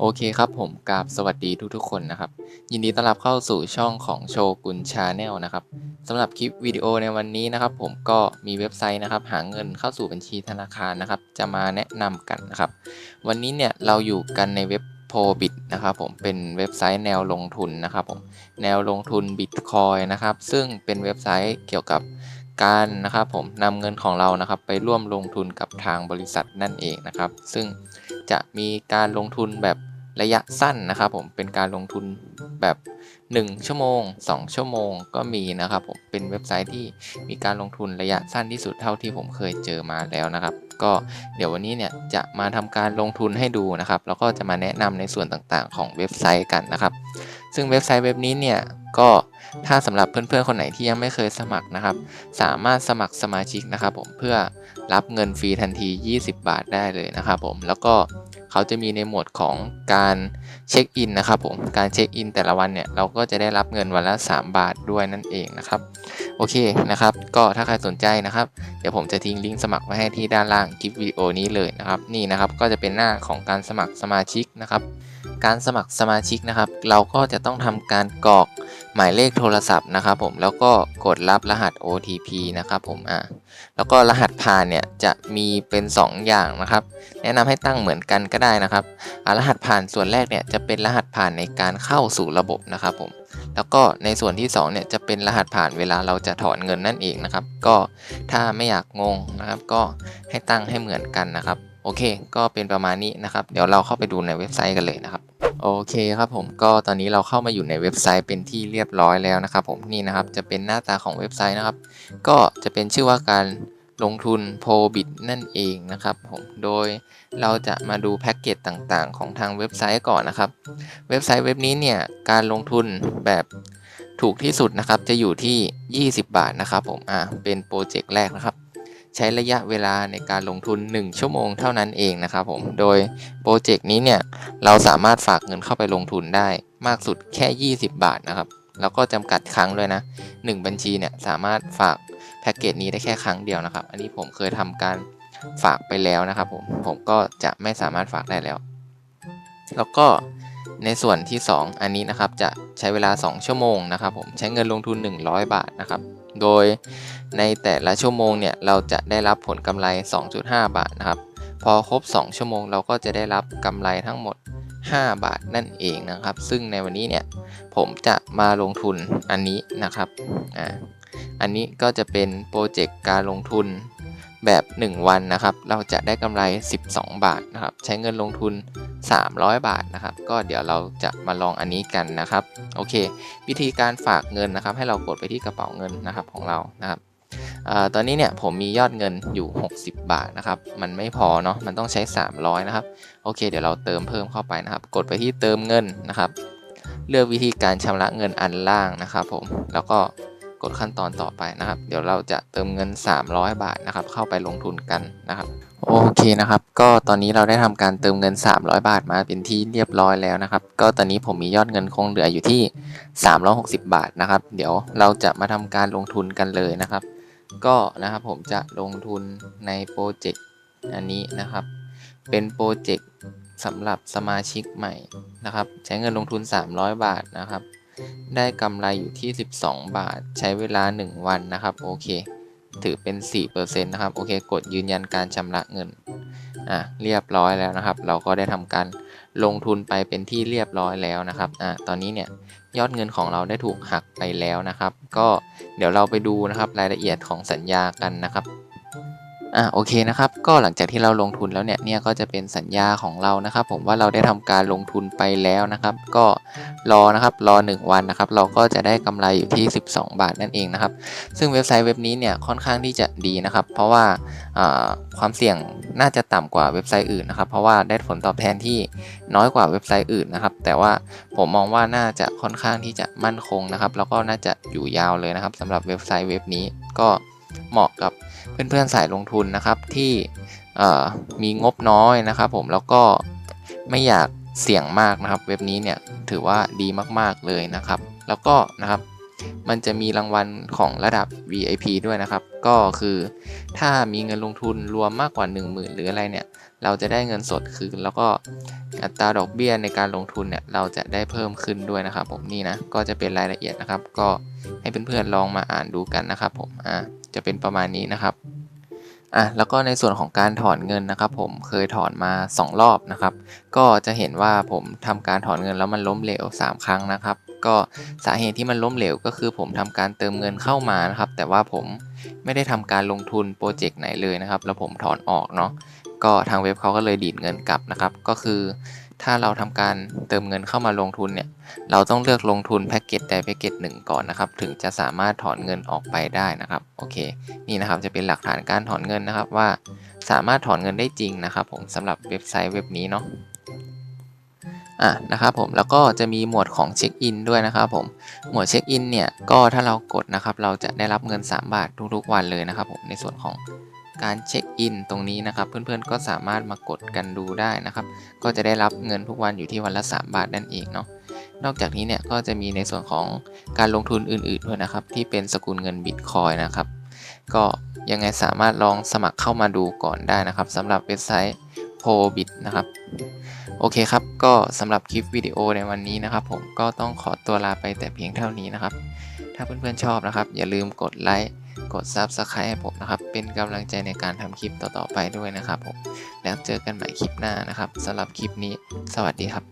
โอเคครับผมกราบสวัสดีทุกๆคนนะครับ ยินดีต้อนรับเข้าสู่ช่องของโชกุนชาแนลนะครับสำหรับคลิปวิดีโอในวันนี้นะครับ ผมก็มีเว็บไซต์นะครับ หาเงินเข้าสู่บัญชีธนาคารนะครับ จะมาแนะนำกันนะครับ วันนี้เนี่ยเราอยู่กันในเว็บโพบิตนะครับผมเป็นเว็บไซต์แนวลงทุนนะครับผมแนวลงทุนบิตคอยนะครับซึ่งเป็นเว็บไซต์เกี่ยวกับการนะครับผมนำเงินของเรานะครับ ไปร่วมลงทุนกับทางบริษัทนั่นเองนะครับ ซึ่ง จะมีการลงทุนแบบระยะสั้นนะครับผมเป็นการลงทุนแบบ 1 ชั่วโมง 2 ชั่วโมงก็มีนะครับผมเป็นเว็บไซต์ที่มีการลงทุนระยะสั้นที่สุดเท่าที่ผมเคยเจอมาแล้วนะครับ ก็เดี๋ยววันนี้เนี่ยจะมาทำการลงทุนให้ดูนะครับ แล้วก็จะมาแนะนำในส่วนต่างๆ ของเว็บไซต์กันนะครับ ซึ่งเว็บไซต์เว็บนี้เนี่ยก็ถ้าสำหรับเพื่อนๆคนไหนที่ยังไม่เคยสมัครนะครับ สามารถสมัครสมาชิกนะครับผมเพื่อ รับเงินฟรีทันที 20 บาทได้เลยนะครับผม แล้วก็เขาจะมีในหมวดของการเช็คอินนะครับผม การเช็คอินแต่ละวันเนี่ยเราก็จะได้รับเงินวันละ 3 บาทด้วยนั่นเองนะครับ โอเคนะครับ ก็ถ้าใครสนใจนะครับ เดี๋ยวผมจะทิ้งลิงก์สมัครไว้ให้ที่ด้านล่างคลิปวิดีโอนี้เลยนะครับ นี่นะครับก็จะเป็นหน้าของการสมัครสมาชิกนะครับ การสมัครสมาชิกนะครับ เราก็จะต้องทำการกรอกหมายเลขโทรศัพท์นะครับ ผมแล้วก็กดรับรหัส OTP นะครับผมอ่าแล้วก็รหัสผ่านเนี่ยจะมีเป็น 2 อย่างนะครับ แนะนำให้ตั้งเหมือนกันก็ได้นะครับรหัสผ่านส่วนแรกเนี่ยจะเป็นรหัสผ่านในการเข้าสู่ระบบนะครับผมแล้วก็ในส่วนที่2เนี่ยจะเป็นรหัสผ่านเวลาเราจะถอนเงินนั่นเองนะครับ ก็ถ้าไม่อยากงงนะครับ ก็ให้ตั้งให้เหมือนกันนะครับ โอเค ก็เป็นประมาณนี้นะครับ เดี๋ยวเราเข้าไปดูในเว็บไซต์กันเลยนะครับ โอเคครับผมก็ตอนนี้เราเข้ามาอยู่ในเว็บไซต์เป็นที่เรียบร้อยแล้วนะครับผมนี่นะครับจะเป็นหน้าตาของเว็บไซต์นะครับ ก็จะเป็นชื่อว่าการลงทุนโพบิตนั่นเองนะครับผมโดยเราจะมาดูแพ็กเกจต่างๆ ของทางเว็บไซต์ก่อนนะครับ เว็บไซต์เว็บนี้เนี่ยการลงทุนแบบถูกที่สุดนะครับจะอยู่ที่ 20 บาทนะครับผมอ่าเป็นโปรเจกต์แรกนะครับ ใช้ระยะเวลาในการลงทุน 1 ชั่วโมงเท่านั้นเองนะครับผม โดยโปรเจกต์นี้เนี่ยเราสามารถฝากเงินเข้าไปลงทุนได้มากสุดแค่ 20 บาทนะครับ แล้วก็จำกัดครั้งด้วยนะ 1 บัญชีเนี่ยสามารถฝากแพ็กเกจนี้ได้แค่ครั้งเดียวนะครับ อันนี้ผมเคยทำการฝากไปแล้วนะครับผม ผมก็จะไม่สามารถฝากได้แล้ว แล้วก็ในส่วนที่ 2 อันนี้นะครับจะใช้เวลา 2 ชั่วโมงนะครับผมใช้เงินลงทุน 100 บาทนะครับ โดยในแต่ละชั่วโมงเนี่ยเราจะได้รับผลกำไร 2.5 บาทนะครับ พอครบ 2 ชั่วโมงเราก็จะได้รับกำไรทั้งหมด 5 บาทนั่นเองนะครับ ซึ่งในวันนี้เนี่ยผมจะมาลงทุนอันนี้นะครับอ่าอันนี้ก็จะเป็นโปรเจกต์การลงทุน แบบ 1 วันนะครับ เราจะได้กำไร 12 บาทนะครับ ใช้เงินลงทุน 300 บาทนะครับ ก็เดี๋ยวเราจะมาลองอันนี้กันนะครับ โอเค วิธีการฝากเงินนะครับ ให้เรากดไปที่กระเป๋าเงินนะครับของเรานะครับอตอนนี้เนี่ยผมมียอดเงินอยู่ 60 บาทนะครับ มันไม่พอเนาะ มันต้องใช้ 300 นะครับ โอเค เดี๋ยวเราเติมเพิ่มเข้าไปนะครับ กดไปที่เติมเงินนะครับ เลือกวิธีการชำระเงินอันล่างนะครับ ผม แล้วก็ กดขั้นตอนต่อไปนะครับ เดี๋ยวเราจะเติมเงิน 300 บาทนะครับ เข้าไปลงทุนกันนะครับโอเคนะครับ ก็ตอนนี้เราได้ทำการเติมเงิน 300 บาทมาเป็นที่เรียบร้อยแล้วนะครับ ก็ตอนนี้ผมมียอดเงินคงเหลืออยู่ที่ 360 บาทนะครับ เดี๋ยวเราจะมาทำการลงทุนกันเลยนะครับ ก็นะครับผมจะลงทุนในโปรเจกต์อันนี้นะครับ เป็นโปรเจกต์สำหรับสมาชิกใหม่นะครับ ใช้เงินลงทุน 300 บาทนะครับ ได้กำไรอยู่ที่ 12 บาท ใช้เวลา 1 วันนะครับ โอเค ถือเป็น 4%นะครับ โอเค กดยืนยันการชำระเงิน อะ เรียบร้อยแล้วนะครับ เราก็ได้ทำการลงทุนไปเป็นที่เรียบร้อยแล้วนะครับ อะ ตอนนี้เนี่ยยอดเงินของเราได้ถูกหักไปแล้วนะครับ ก็เดี๋ยวเราไปดูนะครับรายละเอียดของสัญญากันนะครับ อะโอเคนะครับก็หลังจากที่เราลงทุนแล้วเนี่ยเนี่ยก็จะเป็นสัญญาของเรานะครับ ผมว่าเราได้ทำการลงทุนไปแล้วนะครับ ก็รอนะครับรอ 1 วันนะครับ เราก็จะได้กำไรอยู่ที่ 12 บาทนั่นเองนะครับ ซึ่งเว็บไซต์เว็บนี้เนี่ยค่อนข้างที่จะดีนะครับ เพราะว่าความเสี่ยงน่าจะต่ำกว่าเว็บไซต์อื่นนะครับ เพราะว่าได้ผลตอบแทนที่น้อยกว่าเว็บไซต์อื่นนะครับ แต่ว่าผมมองว่าน่าจะค่อนข้างที่จะมั่นคงนะครับ แล้วก็น่าจะอยู่ยาวเลยนะครับสำหรับเว็บไซต์เว็บนี้ก็เหมาะกับ เพื่อนๆสายลงทุนนะครับที่มีงบน้อยนะครับ ผมแล้วก็ไม่อยากเสี่ยงมากนะครับ เว็บนี้เนี่ยถือว่าดีมากๆเลยนะครับ แล้วก็นะครับมันจะมีรางวัลของระดับ VIP ด้วยนะครับ ก็คือถ้ามีเงินลงทุนรวมมากกว่า 10,000 หรืออะไรเนี่ยเราจะได้เงินสดคืนแล้วก็อัตราดอกเบี้ยในการลงทุนเนี่ยเราจะได้เพิ่มขึ้นด้วยนะครับ ผมนี่นะก็จะเป็นรายละเอียดนะครับ ก็ให้เพื่อนๆลองมาอ่านดูกันนะครับ ผมอ่าจะเป็นประมาณนี้นะครับอะแล้วก็ในส่วนของการถอนเงินนะครับ ผมเคยถอนมา 2 รอบนะครับ ก็จะเห็นว่าผมทำการถอนเงินแล้วมันล้มเหลว 3 ครั้งนะครับ ก็สาเหตุที่มันล้มเหลวก็คือผมทำการเติมเงินเข้ามานะครับ แต่ว่าผม ไม่ได้ทำการลงทุนโปรเจกต์ไหนเลยนะครับ แล้วผมถอนออกเนาะก็ทางเว็บเขาก็เลยดีดเงินกลับนะครับ ก็คือถ้าเราทำการเติมเงินเข้ามาลงทุนเนี่ย เราต้องเลือกลงทุนแพ็กเกจใดแพ็กเกจหนึ่งก่อนนะครับ ถึงจะสามารถถอนเงินออกไปได้นะครับ โอเค นี่นะครับจะเป็นหลักฐานการถอนเงินนะครับว่าสามารถถอนเงินได้จริงนะครับ ผมสำหรับเว็บไซต์เว็บนี้เนาะ อะนะครับผมแล้วก็จะมีหมวดของเช็คอินด้วยนะครับผมหมวดเช็คอินเนี่ยก็ถ้าเรากดนะครับเราจะได้รับเงิน 3 บาททุกๆวันเลยนะครับผมในส่วนของการเช็คอินตรงนี้นะครับ เพื่อนๆก็สามารถมากดกันดูได้นะครับ ก็จะได้รับเงินทุกวันอยู่ที่วันละ 3 บาทนั่นเองเนาะนอกจากนี้เนี่ยก็จะมีในส่วนของการลงทุนอื่นๆด้วยนะครับ ที่เป็นสกุลเงินบิตคอยนะครับ ก็ยังไงสามารถลองสมัครเข้ามาดูก่อนได้นะครับสำหรับเว็บไซต์ p o b i t นะครับ โอเคครับ ก็สำหรับคลิปวิดีโอในวันนี้นะครับ ผมก็ต้องขอตัวลาไปแต่เพียงเท่านี้นะครับ ถ้าเพื่อนๆชอบนะครับ อย่าลืมกดไลค์กด Subscribe ให้ผมนะครับ เป็นกำลังใจในการทำคลิปต่อๆไปด้วยนะครับผมแล้วเจอกันใหม่คลิปหน้านะครับสำหรับคลิปนี้ สวัสดีครับ